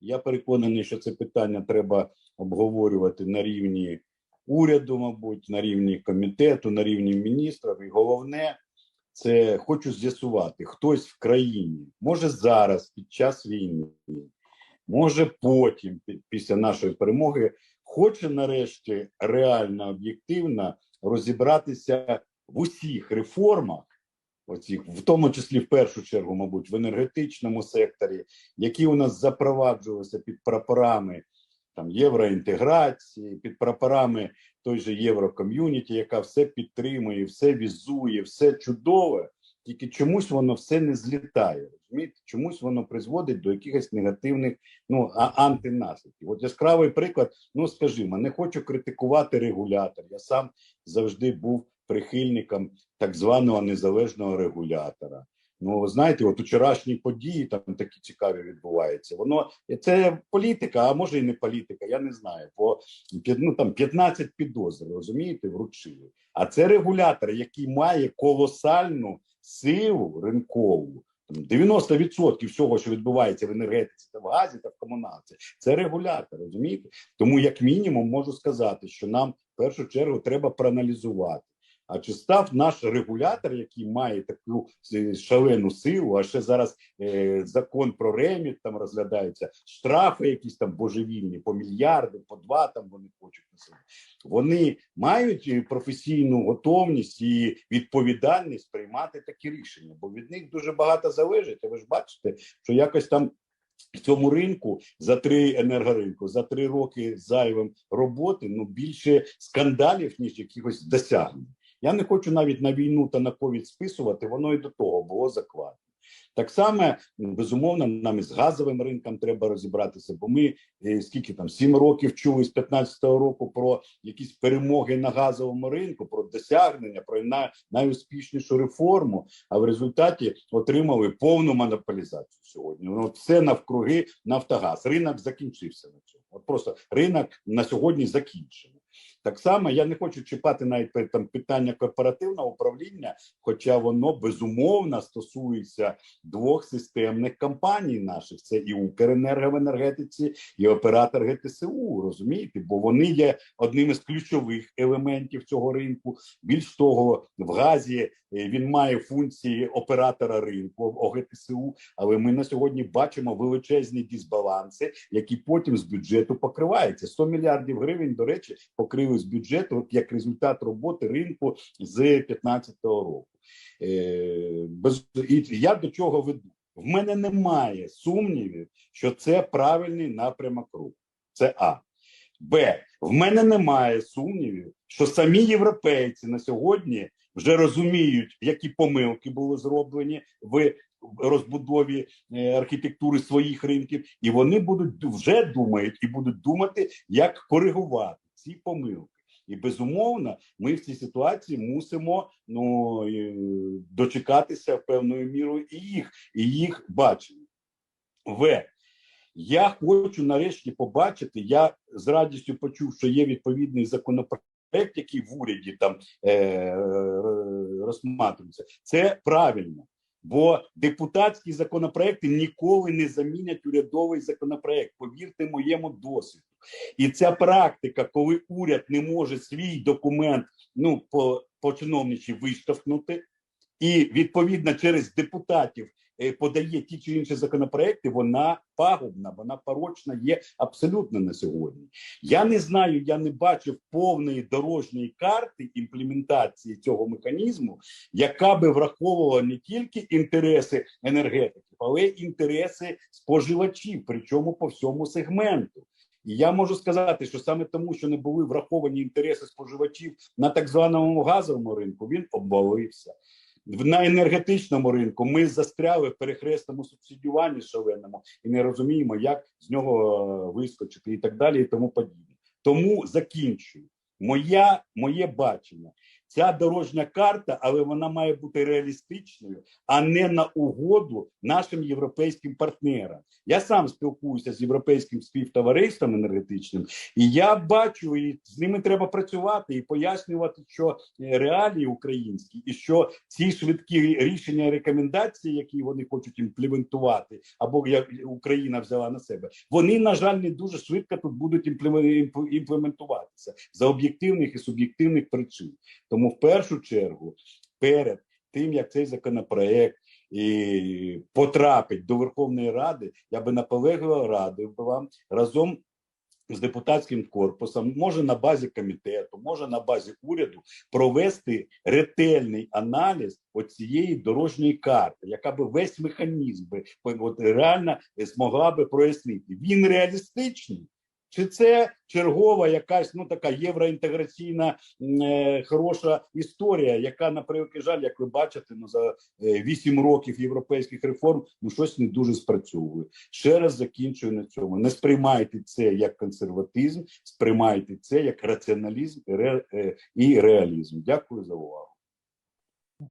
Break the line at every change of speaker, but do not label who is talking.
Я переконаний, що це питання треба обговорювати на рівні уряду, мабуть, на рівні комітету, на рівні міністрів. І головне, це хочу з'ясувати, хтось в країні може зараз під час війни, може потім, після нашої перемоги, хоче нарешті реально об'єктивно розібратися в усіх реформах, оцих, в тому числі в першу чергу, мабуть, в енергетичному секторі, які у нас запроваджувалися під прапорами там євроінтеграції, під прапорами той же Євроком'юніті, яка все підтримує, все візує, все чудове. Тільки чомусь воно все не злітає. Розумієте? Чомусь воно призводить до якихось негативних ну антинаслідків. От яскравий приклад. Ну скажімо, не хочу критикувати регулятор. Я сам завжди був прихильником так званого незалежного регулятора. Ну, знаєте, от вчорашні події там такі цікаві відбуваються. Воно це політика, а може і не політика. Я не знаю. Бо ну, там 15 підозр, розумієте, вручили. А це регулятор, який має колосальну силу ринкову. 90% всього, що відбувається в енергетиці, та в газі та в комуналці, це регулятор. Розумієте? Тому, як мінімум, можу сказати, що нам в першу чергу треба проаналізувати. А чи став наш регулятор, який має таку е, шалену силу, а ще зараз е, закон про реміт там розглядається, штрафи якісь там божевільні по мільярди, по два там вони хочуть на себе. Вони мають е, професійну готовність і відповідальність приймати такі рішення, бо від них дуже багато залежить. А ви ж бачите, що якось там в цьому ринку за три енергоринку, за три роки зайвим роботи ну більше скандалів, ніж якихось досягнень. Я не хочу навіть на війну та на ковід списувати, воно і до того було закладено. Так само, безумовно, нам із газовим ринком треба розібратися, бо ми е, скільки там сім років чули з 15-го року про якісь перемоги на газовому ринку, про досягнення, про най, найуспішнішу реформу. А в результаті отримали повну монополізацію сьогодні. Ну, все навкруги Нафтогаз. Ринок закінчився на цьому. От просто ринок на сьогодні закінчений. Так само я не хочу чіпати навіть там питання корпоративного управління, хоча воно безумовно стосується двох системних компаній наших: це і Укренерго в енергетиці, і оператор ГТСУ. Розумієте, бо вони є одним із ключових елементів цього ринку. Більш того, в газі е, він має функції оператора ринку ОГТСУ, але ми на сьогодні бачимо величезні дисбаланси, які потім з бюджету покриваються. 100 мільярдів гривень, до речі, покрили з бюджету як результат роботи ринку з 2015 року. Е, без і я до чого веду? В мене немає сумнівів, що це правильний напрямок руху. Це А. Б. В мене немає сумнівів, що самі європейці на сьогодні вже розуміють, які помилки були зроблені в розбудові е, архітектури своїх ринків, і вони будуть вже думають і будуть думати, як коригувати ці помилки. І безумовно, ми в цій ситуації мусимо ну е, дочекатися певною мірою і їх, і їх бачення. В. Я хочу нарешті побачити. Я з радістю почув, що є відповідний законопроект, який в уряді там е, розсматривається. Це правильно. Бо депутатські законопроекти ніколи не замінять урядовий законопроект. Повірте моєму досвіду. І ця практика, коли уряд не може свій документ ну по, по чиновничі виштовхнути, і відповідно через депутатів е, подає ті чи інші законопроекти, вона пагубна, вона порочна є абсолютно на сьогодні. Я не знаю, я не бачив повної дорожньої карти імплементації цього механізму, яка би враховувала не тільки інтереси енергетиків, але й інтереси споживачів, причому по всьому сегменту. І я можу сказати, що саме тому, що не були враховані інтереси споживачів на так званому газовому ринку, він обвалився. На енергетичному ринку ми застряли в перехресному субсидіюванні шаленому і не розуміємо, як з нього е, вискочити, і так далі, і тому подібне. Тому закінчую. Моя, моє бачення ця дорожня карта, але вона має бути реалістичною, а не на угоду нашим європейським партнерам. Я сам спілкуюся з європейським співтовариством енергетичним, і я бачу, і з ними треба працювати і пояснювати, що е, реалії українські, і що ці швидкі рішення і рекомендації, які вони хочуть імплементувати, або як Україна взяла на себе, вони на жаль не дуже швидко тут будуть імплемен- імп- імплементуватися за об'єктивних і суб'єктивних причин. Тому в першу чергу, перед тим як цей законопроект і потрапить до Верховної Ради, я би наполегливо радив вам разом з депутатським корпусом, може на базі комітету, може на базі уряду провести ретельний аналіз оцієї дорожньої карти, яка би весь механізм би от реально змогла би прояснити. Він реалістичний. Чи це чергова якась ну така євроінтеграційна е, хороша історія, яка на превеликий жаль, як ви бачите, ну за е, вісім років європейських реформ ну щось не дуже спрацьовує. Ще раз закінчую на цьому. Не сприймайте це як консерватизм, сприймайте це як раціоналізм і е, і реалізм. Дякую за увагу.